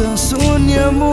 అంత శూన్యము